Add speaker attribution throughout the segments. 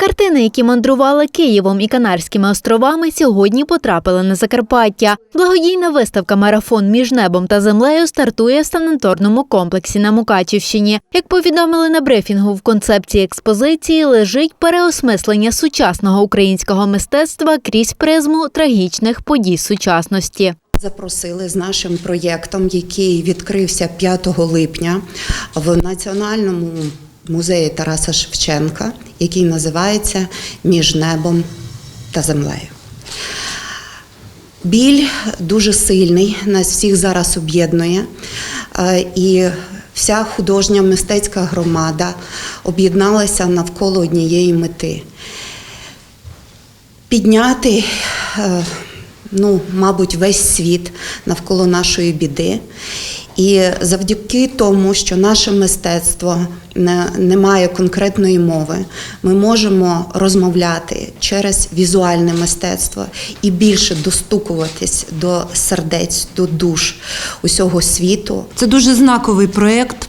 Speaker 1: Картини, які мандрували Києвом і Канарськими островами, сьогодні потрапили на Закарпаття. Благодійна виставка Марафон між небом та землею стартує в санаторному комплексі на Мукачівщині. Як повідомили на брифінгу, в концепції експозиції лежить переосмислення сучасного українського мистецтва крізь призму трагічних подій сучасності.
Speaker 2: Запросили з нашим проєктом, який відкрився 5 липня в Національному музеї Тараса Шевченка, який називається Між небом та землею. Біль дуже сильний, нас всіх зараз об'єднує. Е, І вся художня мистецька громада об'єдналася навколо однієї мети підняти, е, ну, мабуть, весь світ навколо нашої біди. І завдяки тому, що наше мистецтво не, не має конкретної мови, ми можемо розмовляти через візуальне мистецтво і більше достукуватись до сердець, до душ усього світу.
Speaker 3: Це дуже знаковий проєкт,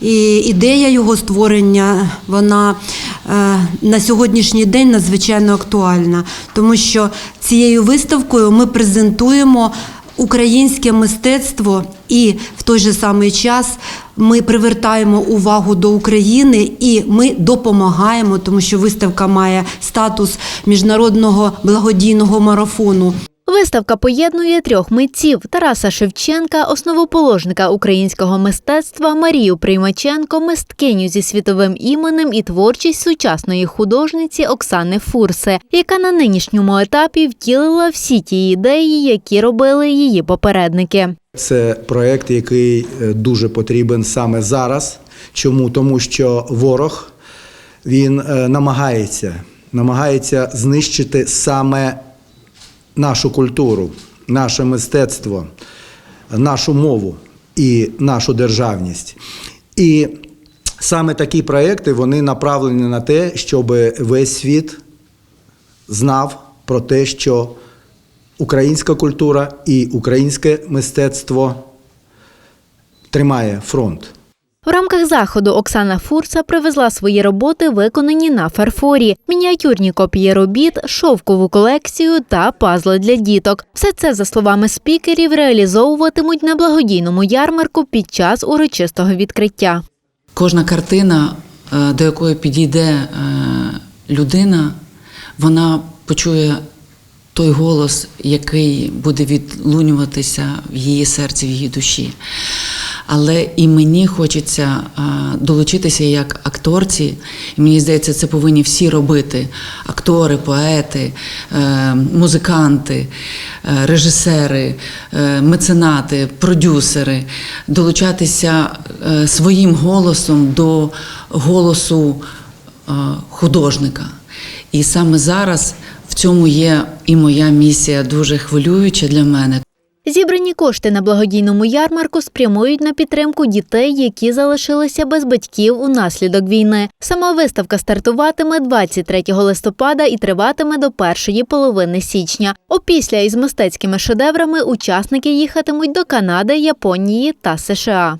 Speaker 3: і ідея його створення вона е, на сьогоднішній день надзвичайно актуальна, тому що цією виставкою ми презентуємо українське мистецтво, і в той же самий час ми привертаємо увагу до України і ми допомагаємо, тому що виставка має статус міжнародного благодійного марафону.
Speaker 1: Виставка поєднує трьох митців Тараса Шевченка, основоположника українського мистецтва, Марію Приймаченко, мисткиню зі світовим іменем і творчість сучасної художниці Оксани Фурси, яка на нинішньому етапі втілила всі ті ідеї, які робили її попередники.
Speaker 4: Це проект, який е, дуже потрібен саме зараз. Чому? Тому що ворог він е, намагається, намагається знищити саме нашу культуру, наше мистецтво, нашу мову і нашу державність. І саме такі проекти вони направлені на те, щоб весь світ знав про те, що українська культура і українське мистецтво тримає фронт.
Speaker 1: В рамках заходу Оксана Фурса привезла свої роботи, виконані на фарфорі, мініатюрні копії робіт, шовкову колекцію та пазли для діток. Все це, за словами спікерів, реалізовуватимуть на благодійному ярмарку під час урочистого відкриття.
Speaker 5: Кожна картина, е, до якої підійде е, людина, вона почує той голос, який буде відлунюватися в її серці, в її душі. Але і мені хочеться е, долучитися як акторці, і мені здається, це повинні всі робити: актори, поети, е, музиканти, е, режисери, меценати, продюсери, долучатися своїм голосом до голосу художника. І саме зараз в цьому є і моя місія дуже хвилююча для мене.
Speaker 1: Зібрані кошти на благодійному ярмарку спрямують на підтримку дітей, які залишилися без батьків унаслідок війни. Сама виставка стартуватиме 23 листопада і триватиме до першої половини січня. Опісля із мистецькими шедеврами учасники їхатимуть до Канади, Японії та США.